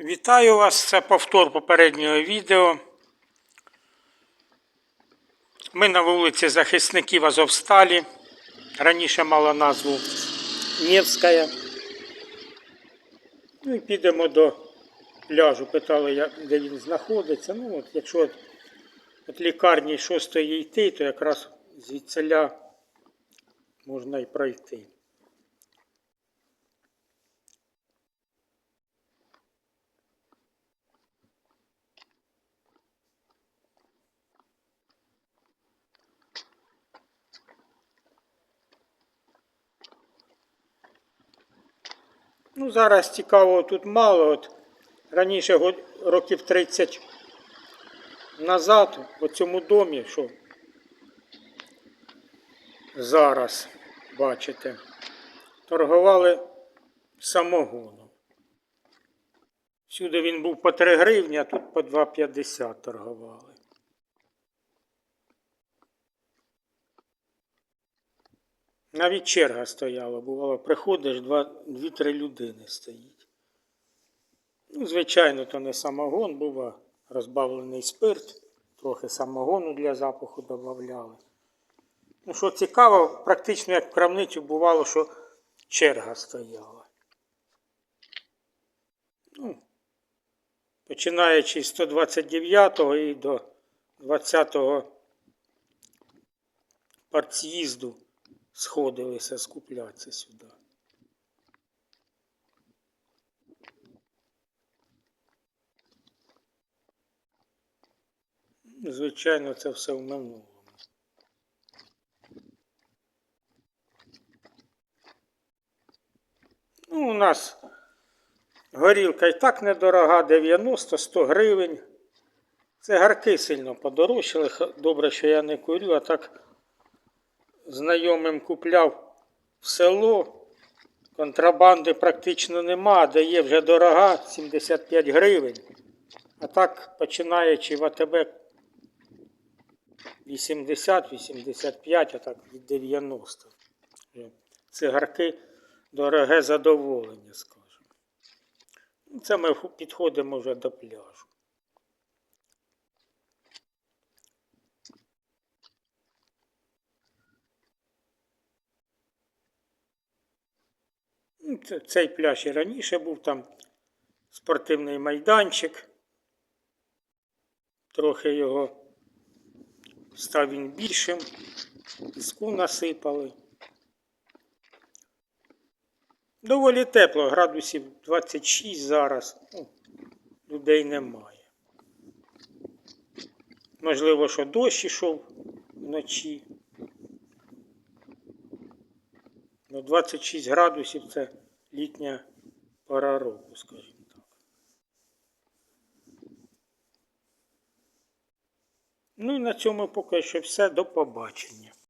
Вітаю вас, це повтор попереднього відео. Ми на вулиці захисників Азовсталі. Раніше мала назву Нєвська. Ну і підемо до пляжу. Питали, де він знаходиться. Ну, от, якщо от, от лікарні шостої йти, то якраз звідсиля можна і пройти. Ну, зараз цікаво тут мало. От раніше років 30 назад в цьому домі, що зараз бачите, торгували самогоном. Всюди він був по 3 гривні, а тут по 2,50 торгували. Навіть черга стояла, бувало, приходиш, два- дві-три людини стоїть. Ну, звичайно, то не самогон, був розбавлений спирт, трохи самогону для запаху додавали. Ну, що цікаво, практично як в крамницю бувало, що черга стояла. Ну, починаючи з 129-го і до 20-го партз'їзду сходилися скуплятися сюди. Звичайно, це все в минулому. Ну, у нас горілка і так недорога, 90-100 гривень. Це гарки сильно подорожчали. Добре, що я не курю, а так знайомим купляв в село. Контрабанди практично нема, а де є вже дорога 75 гривень. А так, починаючи в АТБ 80-85, а так від 90. Цигарки дороге задоволення, скажімо. Ну, Це ми підходимо вже до пляжу. Цей пляж і раніше був там спортивний майданчик. Трохи його став він більшим, піску насипали. Доволі тепло, градусів 26 зараз. Ну, людей немає. Можливо, що дощ ішов вночі. Ну, 26 градусів це літня пора року, скажімо так. Ну і на цьому поки що все. До побачення.